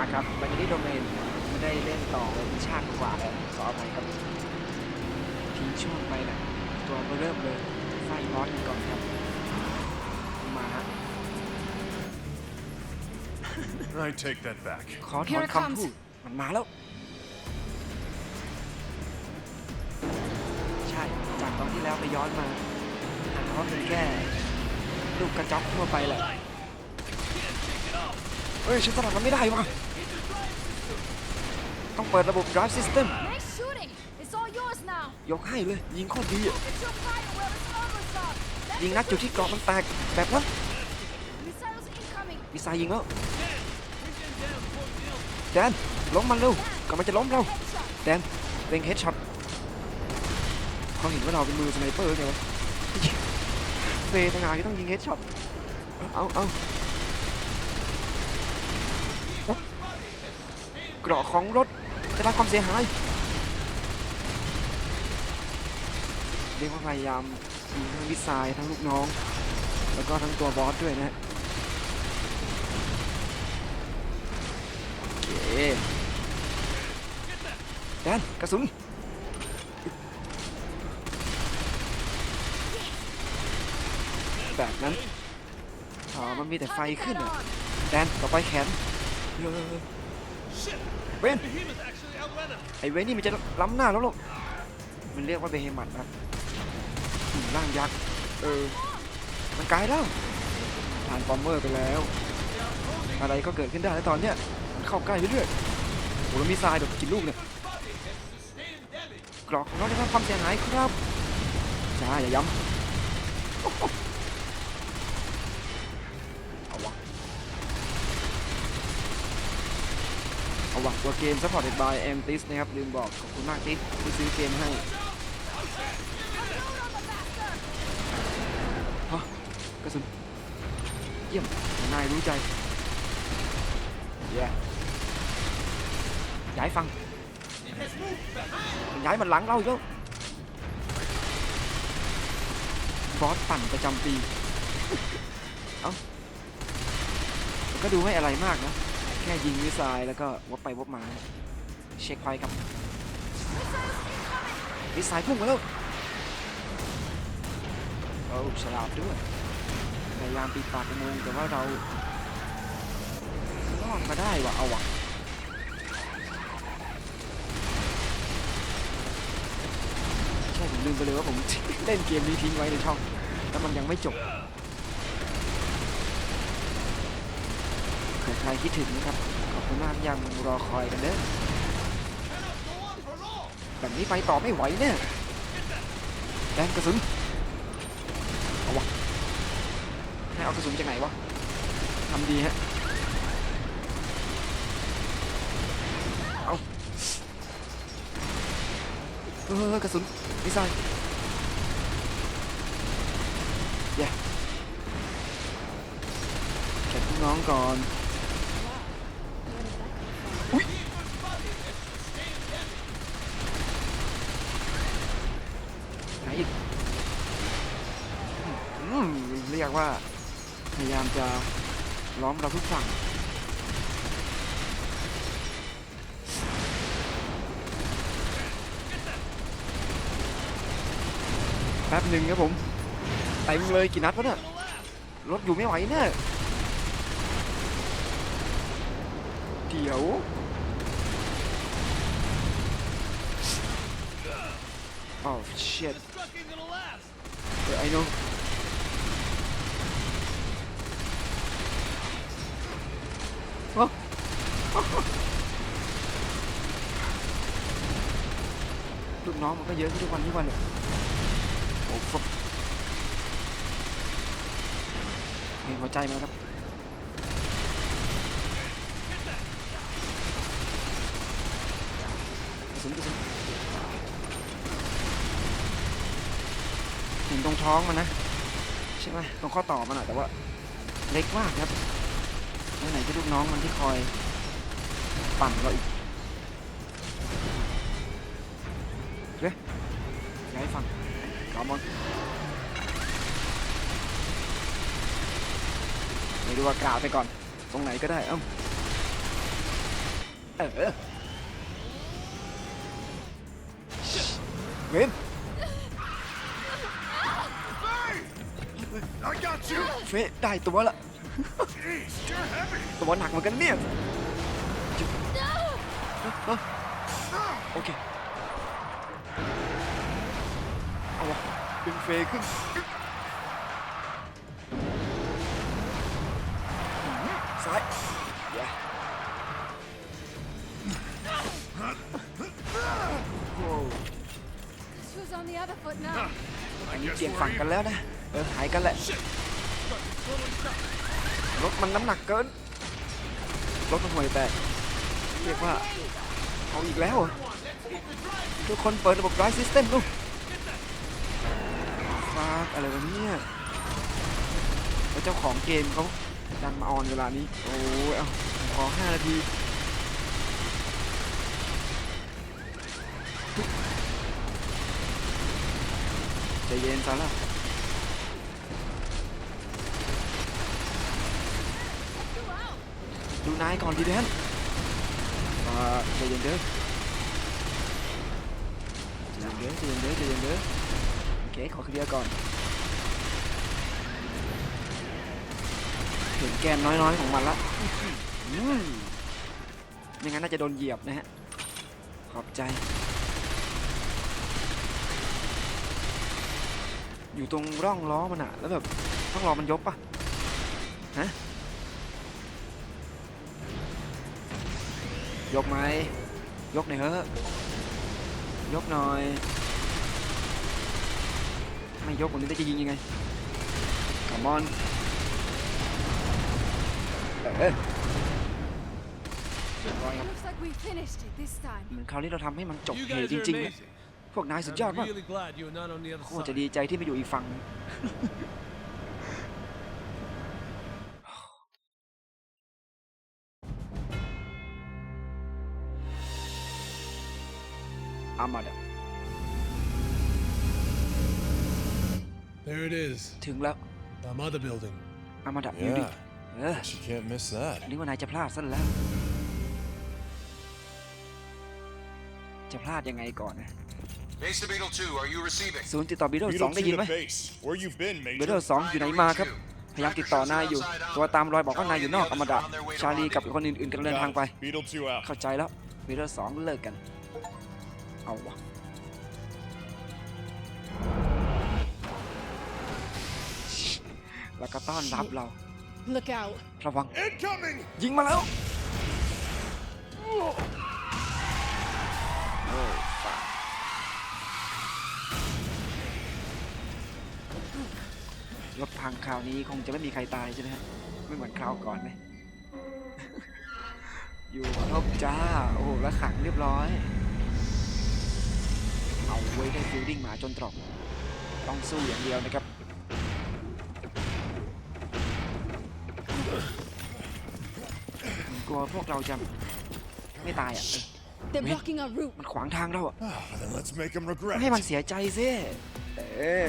มาครับวันนี้โดเมนไม่ได้เล่นต่อเลยชาติกว่าแล้วขออภัยครับทิ้งช่วงไปนะตัวก็เริ่มเลยไฟร้อนกันก่อนครับ มาฮะ I take that back. ขอถอน Here it คำ comes พูดมันมาแล้ว ใช่ จากตอนที่แล้วไปย้อนมาหาว่าเป็นแค่ลูกกระจอกทั่วไปแหละเฮ้ยฉันสลับมันไม่ได้วะ ต้องเปิดระบบ drive system Nice shooting. It's all yours now. ยกให้เลย ยิงโคตรดีอะ Get your fire where it's overshot. That's ยิงนัดจุดที่เกราะมันแตกแบบนั้น Missiles incoming. มีสายยิงแล้วแดนล้มมันเร็วกำลังจะล้มเรา Headshot. แดนเล็งเฮดช็อตเขาเห็นว่าเราเป็นมือสไนเปอร์ไงวะเฟย์ต่างหากที่ต้องยิงเฮดช็อตเอาเอาเอาเกราะของรถ ได้รับความเสียหายเรียกว่าพยายามยิงทั้งมิสไซล์ทั้งลูกน้อง แล้วก็ทั้งตัวบอสด้วยนะฮะโอเคแดนกระสุนแบบนั้นอ๋อมันมีแต่ไฟขึ้นอะ แดน ต่อไปแขนเออเวน ไอ้เวนนี่มันจะล้ำหน้าแล้วลูกมันเรียกว่าเบเฮมัดครับหุ่นร่างยักษ์ เออ มันกลายแล้วผ่านฟอร์เมอร์ไปแล้ว อะไรก็เกิดขึ้นได้แล้วตอนเนี้ย มันเข้าใกล้เรื่อยๆโอ้แล้วมีทรายแบบกี่ลูกเนี่ยกรอกของเราได้รับความเสียหายครับจ้าอย่าย้ำ เอาวะตัวเกม supported by a m t i s นะครับ ลืมบอกขอบคุณมากติสที่ซื้อเกมให้ฮะกระสุนเยี่ยม นายรู้ใจเย้ย้ายฟัง ย้ายมันหลังเราอีกแล้วบอสปั่นประจำปี เอ้าก็ดูไม่อะไรมากนะ ค่ยิงมิสไซล์แล้วก็วบไปวบมาเช็คไฟครับมิสไซล์พุ่งมาแล้วโอ้ฉลาดด้วยพยายามปิดปากอุมงแต่ว่าเรารอดมาได้ว่ะเอาว่ะใช่ผมลืมไปเลยว่าผมเล่นเกมนี้ทิ้งไว้ในช่อง แล้วมันยังไม่จบ เกิดใครคิดถึงนะครับ ขอบคุณมากยังรอคอยกันเด้อแบบนี้ไปต่อไม่ไหวเนี่ยแดนกระสุนเอาวะให้เอากระสุนจากไหนวะทำดีฮะเอาเออกระสุนมิสไซล์เย้เก็บลูกน้องก่อน อุ๊ยไหนอีกอืม กว่า พยายามจะล้อมเราทุกฝั่งแป๊บหนึ่งครับผมเต็มเลยกี่นัดวะเนี่ยรถอยู่ไม่ไหวแน่เดี๋ยว Oh shit. Yeah, I know. ฮะ ลูกน้องมันก็เยอะขึ้นทุกวันทุกวันเลยโอ้ฟบเห็นหัวใจมาแล้วครับกระสุนกระสุนเห็นตรงท้องมันนะ ใช่ไหมตรงข้อต่อมันอะแต่ว่า เล็กมากครับไหนจะลูกน้องมันที่คอย ปั่นเราอีกเฮ้ยย้ายฝั่งกามอนไม่รู้ว่ากล่าวไปก่อน ตรงไหนก็ได้ เอ้าเออเวน I got you! เฟะได้ตัวละ Jeez, you're heavy! ตัวหนักเหมือนกันเนี่ย โอเค เอาวะดึงเฟยขึ้น ซ้ายเย้โอ้ Who's on the other foot now? อันนี้เปลี่ยนฝั่งกันแล้วนะ เออหายกันแหละ รถมันน้ำหนักเกิน รถมันห่วยแตก เรียกว่าเอาอีกแล้ว ทุกคนเปิดระบบ drive system ลูกฟากอะไรวะเนี่ยแล้วเจ้าของเกมเขาดันมาออนเวลานี้ โอ้ยเอาขอ5นาทีใจเย็นซะละดูนายก่อนดีแดน อ่าใจเย็นเด้อใจเย็นเด้อใจเย็นเด้อใจเย็นเด้อโอเคขอเคลียร์ก่อน เห็นแกนน้อยๆของมันละอืมไม่งั้นน่าจะโดนเหยียบนะฮะ ขอบใจ อยู่ตรงร่องล้อมันอะแล้วแบบต้องรอมันยกปะฮะ ยกไหมยกหน่อยเฮ้อะยกหน่อย ไม่ยกผมนี้จะยิงยังไง come on เออเรียบร้อยครับ Looks like we finished it this time. เหมือนคราวนี้เราทำให้มันจบ You เห guys ตุจ are ริงๆนะ amazing. พวกนายสุดยอด I'm มาก really glad you're not on the other โคตรจะ side. ดีใจที่ไปอยู่อีกฝั่ง อามาดะ There it is. ถึงแล้ว The mother building. อามาดะบิวดิ้ง Yeah, เออ she can't miss that. นึกว่านายจะพลาดซะแล้ว จะพลาดยังไงก่อนนะ Base to Beetle 2, are you receiving? ศูนย์ติดต่อบีโดสอง Beetle ได้ยิน to ไหม the base. Where you been, บีโด Major? สองอยู่ไหนมาครับ พยายามติดต่อนายอยู่ ตัวตามรอยบอกว่านายอยู่นอกอามาดะชาลีกับคนอื่นๆกำลังเดินทางไป Got it. Beetle 2 out. เข้าใจแล้วบีโดสองเลิกกัน เอาวะแล้วก็ต้อนรับเรา Look out. ระวัง Incoming! ยิงมาแล้วโอ้ฝากรถพังคราวนี้คงจะไม่มีใครตายใช่ไหมฮะ ไม่เหมือนคราวก่อนเลย อยู่ครบจ้า โอ้โหแล้วขังเรียบร้อย เอาไว้ได้ฟิลดิ้งหมาจนตรอกต้องสู้อย่างเดียวนะครับผมกลัวพวกเราจะไม่ตายอะเออ They're Wait. blocking our route. มันขวางทางเราอะ Ah, then let's make him regret ให้ it. มันเสียใจสิเออ